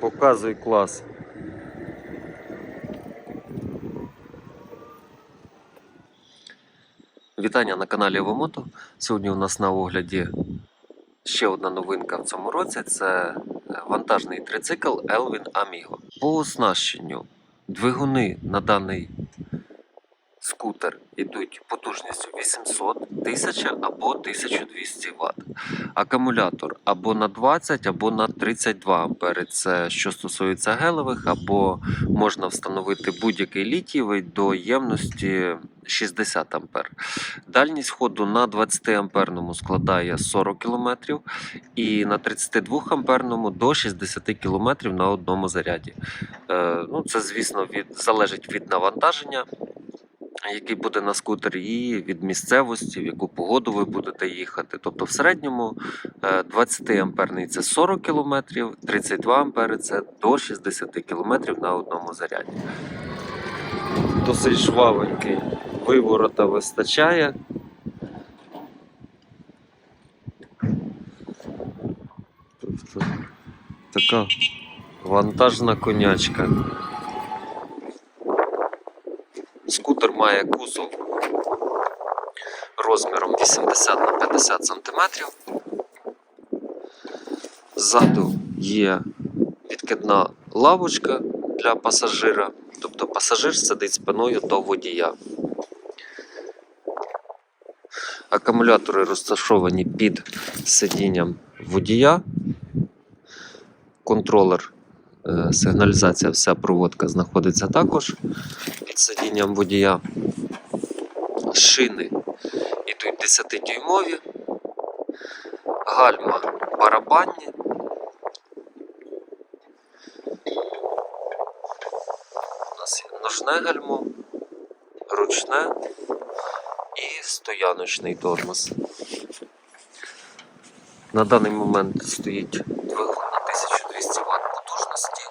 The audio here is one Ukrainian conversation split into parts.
Показуй клас. Вітання на каналі Евомото. Сьогодні у нас на огляді ще одна новинка в цьому році це е, вантажний трицикл Elvin Amigo. По оснащенню двигуни на даний скутер йдуть потужністю 800, 1000 або 1200 Вт. Акумулятор або на 20, або на 32 ампери. Це що стосується гелевих, або можна встановити будь-який літієвий до ємності 60 ампер. Дальність ходу на 20 амперному складає 40 км і на 32 амперному до 60 км на одному заряді. Е, ну, це, звісно, від, залежить від навантаження який буде на скутері, і від місцевості, в яку погоду ви будете їхати. Тобто в середньому е, 20 амперний це 40 км, 32 ампери це до 60 км на одному заряді. Досить жвавенький, виворота вистачає. Тобто така вантажна конячка. Скутер має кузов розміром 80 на 50 см. Ззаду є відкидна лавочка для пасажира, тобто пасажир сидить спиною до водія. Акумулятори розташовані під сидінням водія. Контролер, е, сигналізація, вся проводка знаходиться також під сидінням водія. Шини йдуть 10-дюймові, гальма барабанні. У нас є ножне гальмо, ручне і стояночний тормоз. На даний момент стоїть двигун на 1200 Вт потужності.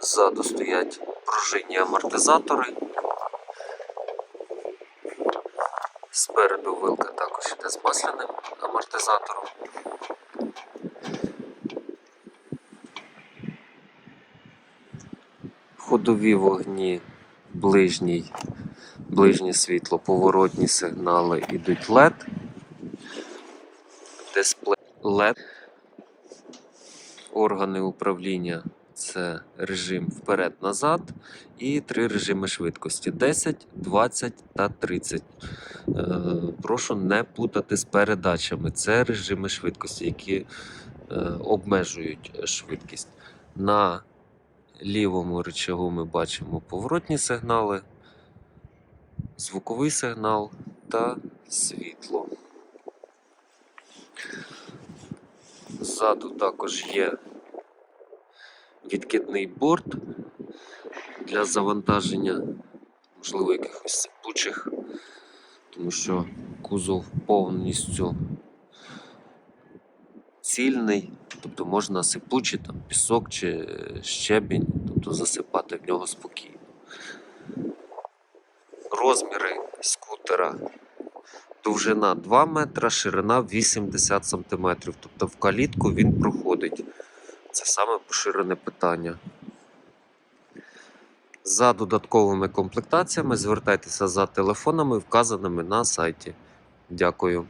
Ззаду стоять пружинні амортизатори. Спереду вилка також йде з масляним амортизатором. Ходові вогні, ближній, ближнє світло, поворотні сигнали йдуть LED. Дисплей LED. Органи управління це режим вперед-назад і три режими швидкості: 10, 20 та 30. Е, Прошу не плутати з передачами. Це режими швидкості, які е, обмежують швидкість. На лівому рычагу ми бачимо поворотні сигнали, звуковий сигнал та світло. Ззаду також є відкидний борт для завантаження, можливо, якихось сипучих, тому що кузов повністю цільний, тобто можна сипучий там, пісок чи щебінь, тобто засипати в нього спокійно. Розміри скутера. Довжина 2 метра, ширина 80 см. Тобто в калітку він проходить. Це саме поширене питання. За додатковими комплектаціями звертайтеся за телефонами, вказаними на сайті. Дякую.